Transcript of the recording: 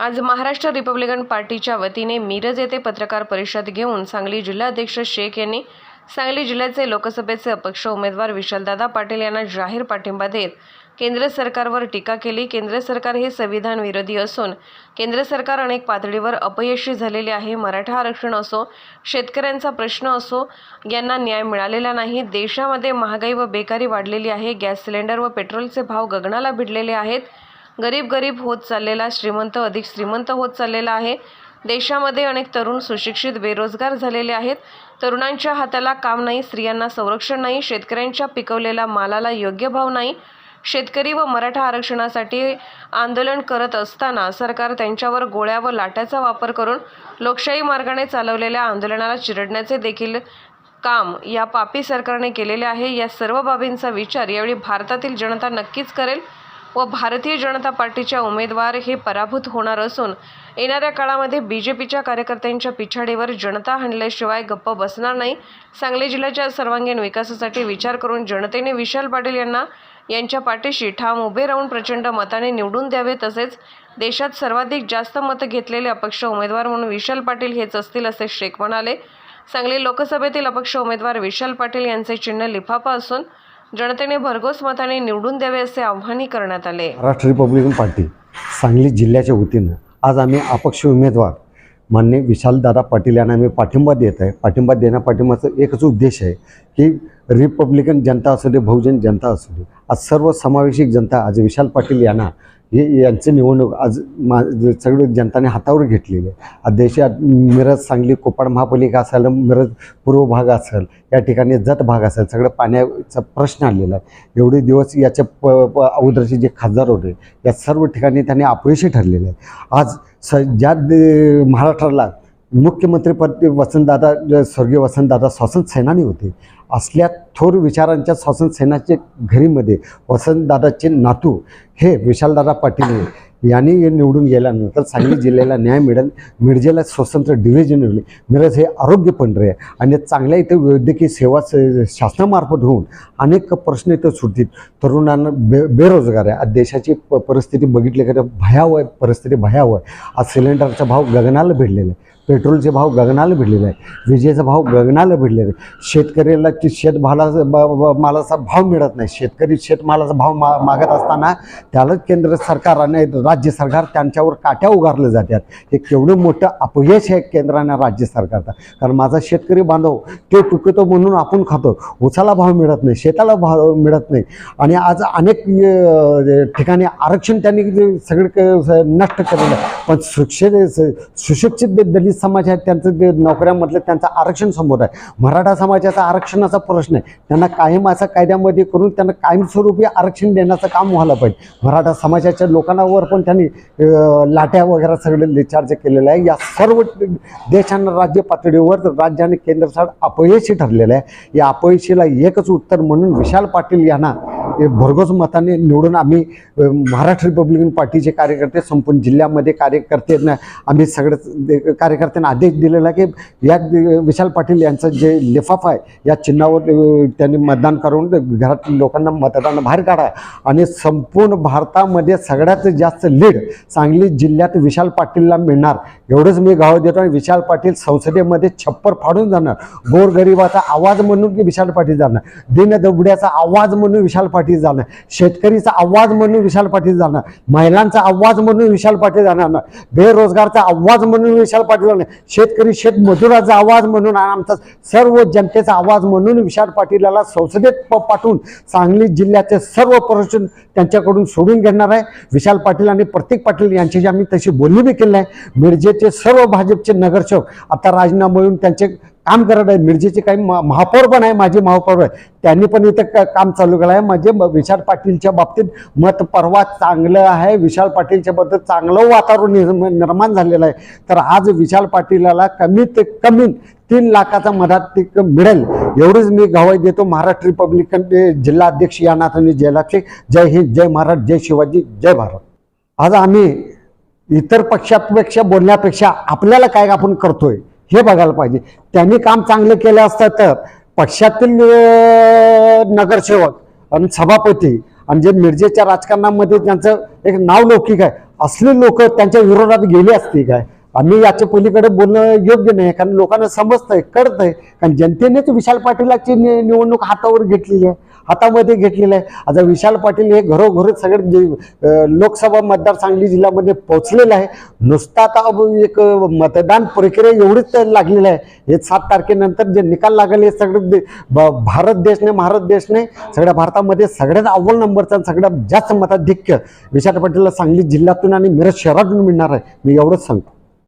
आज महाराष्ट्र रिपब्लिकन पार्टीच्या वतीने मिरज येथे पत्रकार परिषद घेऊन सांगली जिल्हाध्यक्ष शेख यांनी सांगली जिल्ह्याचे लोकसभेचे अपक्ष उमेदवार विशालदादा पाटील यांना जाहीर पाठिंबा देत केंद्र सरकारवर टीका केली. केंद्र सरकार हे संविधान विरोधी असून केंद्र सरकार अनेक पातळीवर अपयशी झालेले आहे. मराठा आरक्षण असो शेतकऱ्यांचा प्रश्न असो यांना न्याय मिळालेला नाही. देशामध्ये महागाई व बेकारी वाढलेली आहे. गॅस सिलेंडर व पेट्रोलचे भाव गगनाला भिडलेले आहेत. गरीब गरीब होत चाललेला श्रीमंत अधिक श्रीमंत होत चाललेला आहे. देशामध्ये अनेक तरुण सुशिक्षित बेरोजगार झालेले आहेत. तरुणांच्या हाताला काम नाही स्त्रियांना संरक्षण नाही शेतकऱ्यांच्या पिकवलेल्या मालाला योग्य भाव नाही. शेतकरी व मराठा आरक्षणासाठी आंदोलन करत असताना सरकार त्यांच्यावर गोळ्या व लाट्याचा वापर करून लोकशाही मार्गाने चालवलेल्या आंदोलनाला चिरडण्याचे देखील काम या पापी सरकारने केलेले आहे. या सर्व बाबींचा विचार यावेळी भारतातील जनता नक्कीच करेल. व भारतीय जनता पार्टीच्या उमेदवार हे पराभूत होणार असून येणाऱ्या काळामध्ये बी जे पीच्या कार्यकर्त्यांच्या पिछाडीवर जनता हणल्याशिवाय गप्प बसणार नाही. सांगली जिल्ह्याच्या सर्वांगीण विकासासाठी विचार करून जनतेने विशाल पाटील यांना यांच्या पाठीशी ठाम उभे राहून प्रचंड मताने निवडून द्यावे तसेच देशात सर्वाधिक जास्त मतं घेतलेले अपक्ष उमेदवार म्हणून विशाल पाटील हेच असतील असे शेख म्हणाले. सांगली लोकसभेतील अपक्ष उमेदवार विशाल पाटील यांचे चिन्ह लिफाफा असून जनतेने भरघोस मताने निवडून द्यावे असे आव्हानही करण्यात आले. महाराष्ट्र रिपब्लिकन पार्टी सांगली जिल्ह्याच्या वतीनं आज आम्ही अपक्ष उमेदवार मान्य विशालदादा पाटील यांना आम्ही पाठिंबा देत आहे. पाठिंबा देण्या पाठिंबाचा एकच उद्देश आहे की रिपब्लिकन जनता असू दे बहुजन जनता असू दे आज सर्व समावेशिक जनता आज विशाल पाटील यांना हे यांचे निवडणूक आज मा सगळे जनताने हातावर घेतलेली आहे. आज देशात मिरज सांगली कोपाड महापालिका असेल मिरज पूर्व भाग असेल या ठिकाणी जत भाग असेल सगळं पाण्याचा प्रश्न आलेला आहे. एवढे दिवस याच्या प प अगोदरचे जे खासदार होते या सर्व ठिकाणी त्यांनी अपयशी ठरलेले आहे आज स ज्या दे- महाराष्ट्राला मुख्यमंत्रीपद वसंतदादा स्वर्गीय वसंतदादा स्वातंत्र्य सेनानी होते. असल्या थोर विचारांच्या स्वातंत्र्य सेनाचे घरीमध्ये वसंतदादाचे नातू हे विशालदादा पाटील यांनी निवडून गेल्यानंतर सांगली जिल्ह्याला न्याय मिळेल. मिरजेला स्वतंत्र डिव्हिजन मिळेल. मिरज हे आरोग्य पंढरे आहे आणि चांगल्या इथं वैद्यकीय सेवा शासनामार्फत होऊन अनेक प्रश्न इथं सुटतील. तरुणांना बे बेरोजगार आहे. आज देशाची प परिस्थिती बघितली की भयावह परिस्थिती भयावह आहे. आज सिलेंडरचा भाव गगनाला भिडलेला आहे. पेट्रोलचे भाव गगनाला भिडलेले आहे विजेचा भाव गगनाला भिडलेला आहे शेतकऱ्याला की शेतमालाचा मालाचा भाव मिळत नाही. शेतकरी शेतमालाचा भाव मा मागत असताना त्यालाच केंद्र सरकार आणि राज्य सरकार त्यांच्यावर काट्या उगारले जातात. हे केवढं मोठं अपयश आहे केंद्र राज्य सरकारचा. कारण माझा शेतकरी बांधव ते टुकतो म्हणून आपण खातो. उसाला भाव मिळत नाही शेताला भाव मिळत नाही. आणि आज अनेक ठिकाणी आरक्षण त्यांनी सगळे क- नष्ट केलेलं आहे. पण सुशिक्षित सुशिक्षित दलित समाज आहेत त्यांचं जे नोकऱ्यामधलं त्यांचं आरक्षण समोर आहे. मराठा समाजाचा आरक्षणाचा प्रश्न आहे. त्यांना कायम असा कायद्यामध्ये करून त्यांना कायमस्वरूपी आरक्षण देण्याचं काम व्हायला पाहिजे. मराठा समाजाच्या लोकांवर पण त्यांनी लाट्या वगैरे सगळे रिचार्ज केलेलं आहे. या सर्व देशांना राज्य पातळीवर राज्य आणि केंद्र सरकार अपयशी ठरलेलं आहे. या अपयशीला एकच उत्तर म्हणून विशाल पाटील यांना भरघोस मताने निवडून आम्ही महाराष्ट्र रिपब्लिकन पार्टीचे कार्यकर्ते संपूर्ण जिल्ह्यामध्ये कार्यकर्त्यांना आम्ही सगळ्याच कार्यकर्त्यांना आदेश दिलेला की या विशाल पाटील यांचं जे लिफाफा आहे या चिन्हावर त्यांनी मतदान करून घरातील लोकांना मतदान बाहेर काढा. आणि संपूर्ण भारतामध्ये सगळ्यात जास्त लीड सांगली जिल्ह्यात विशाल पाटीलला मिळणार. एवढंच मी गाव देतो आणि विशाल पाटील संसदेमध्ये छप्पर फाडून जाणार. गोरगरिबाचा आवाज म्हणून की विशाल पाटील जाणार. दिनदबड्याचा आवाज म्हणून विशाल पाटील पाटील जाणार. शेतकरीचा आवाज म्हणून विशाल पाटील जाणार. महिलांचा आवाज म्हणून विशाल पाटील जाणार. बेरोजगारचा आवाज म्हणून विशाल पाटील जाणार. शेतकरी शेतमजुराचा आवाज म्हणून आमचा सर्व जनतेचा आवाज म्हणून विशाल पाटीलला संसदेत प- पाठवून सांगली जिल्ह्याचे सर्व प्रश्न त्यांच्याकडून सोडून घेणार आहे. विशाल पाटील आणि प्रत्येक पाटील यांच्याशी आम्ही तशी बोलणी बी केली आहे मिरजेचे सर्व भाजपचे नगरसेवक आता राजीनामा येऊन त्यांचे काम करत आहे. मिरजेचे काही महापौर पण आहे माझे महापौर आहे. त्यांनी पण इथं क- काम चालू केलं आहे. म्हणजे म- विशाल पाटीलच्या बाबतीत मत परवा चांगलं आहे. विशाल पाटीलच्या बद्दल चांगलं वातावरण निर्म- निर्माण झालेलं आहे. तर आज विशाल पाटीलाला कमीत कमी तीन लाखाचा मदत मिळेल. एवढंच मी गवाई देतो. महाराष्ट्र रिपब्लिकन जिल्हाध्यक्ष जिल्हा अध्यक्ष या नात्याने जयलाक्षे जय हिंद जय महाराष्ट्र जय शिवाजी जय भारत. आज आम्ही इतर पक्षापेक्षा बोलण्यापेक्षा आपल्याला काय आपण करतोय? हे बघायला पाहिजे. त्यांनी काम चांगलं केलं असतं तर पक्षातील नगरसेवक आणि सभापती आणि जे मिरजेच्या राजकारणामध्ये त्यांचं एक नाव लौकिक आहे. असले लोक त्यांच्या विरोधात गेले असते काय? आम्ही याच्या पलीकडे बोलणं योग्य नाही. कारण लोकांना समजतंय कळतंय. कारण जनतेनेच विशाल पाटीलाची निवडणूक हातावर घेतली आहे. हातामध्ये घेतलेलं आहे. आता विशाल पाटील हे घरोघरी सगळे जे लोकसभा मतदार सांगली जिल्ह्यामध्ये पोहोचलेलं आहे. नुसता आता एक मतदान प्रक्रिया एवढीच लागलेलं आहे. हे सात तारखेनंतर जे निकाल लागेल हे सगळं दे- भारत देशने भारत देशने सगळ्या भारतामध्ये सगळ्यात अव्वल नंबरचा आणि सगळ्यात जास्त मताधिक्य विशाल पाटीलला सांगली जिल्ह्यातून आणि मिरज शहरातून मिळणार आहे. मी एवढंच सांगतो.